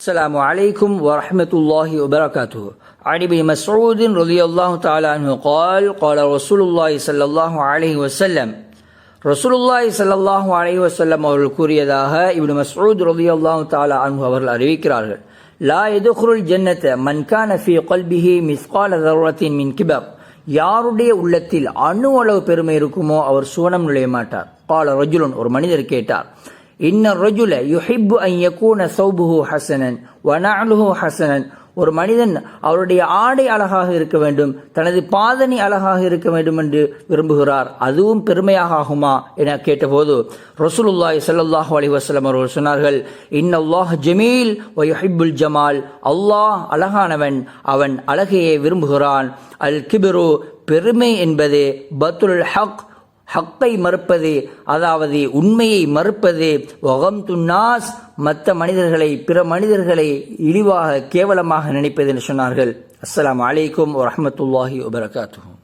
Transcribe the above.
السلام عليكم ورحمة الله وبركاته عن ابن مسعود رضي الله تعالى عنه قال قال رسول الله صلى الله عليه وسلم ரசூலுல்லாஹி ஸல்லல்லாஹு அலைஹி வஸல்லம் அவர்கள் கூறியதாக இப்னு மஸ்ஊத் ரலியல்லாஹு தஆலா அன்ஹு அவர்கள் அறிவிக்கிறார்கள் லா யதுகுல் ஜன்னத மன் கான ஃபீ கல்பிஹி மிஸ்கால தர்ரத்தின் மின் கிபர் யாருடைய உள்ளத்தில் அணு அளவு பெருமை இருக்குமோ அவர் சுவனம் நுழைய மாட்டார் பால ரஜுலன் ஒரு மனிதர் கேட்டார் இன்ன ரஜுல யுஹிப்பு ஐயக்கூன சௌபுஹு ஹசனன் வனஅலுஹு ஹசனன். ஒரு மனிதன் அவருடைய ஆடை அழகாக இருக்க வேண்டும் தனது பாதனை அழகாக இருக்க வேண்டும் என்று விரும்புகிறார். அதுவும் பெருமையாக ஆகுமா என கேட்டபோது ரசூலுல்லாய் ஸல்லல்லாஹு அலி வஸல்லம் அவர்கள் சொன்னார்கள் இன்னல்லாஹ் ஜமீல் வ ஜமால். அல்லாஹ் அழகானவன் அவன் அழகையை விரும்புகிறான். அல் கிபிரு பெருமை என்பது பத்துல் ஹக் ஹக்கை மறுப்பது அதாவது உண்மையை மறுப்பது ஒகம் துன்னாஸ் மற்ற மனிதர்களை பிற மனிதர்களை இழிவாக கேவலமாக நினைப்பது என்று சொன்னார்கள். அஸ்லாம் வலைக்கும் வரமத்துல்லாஹி வபரகாத்துஹு.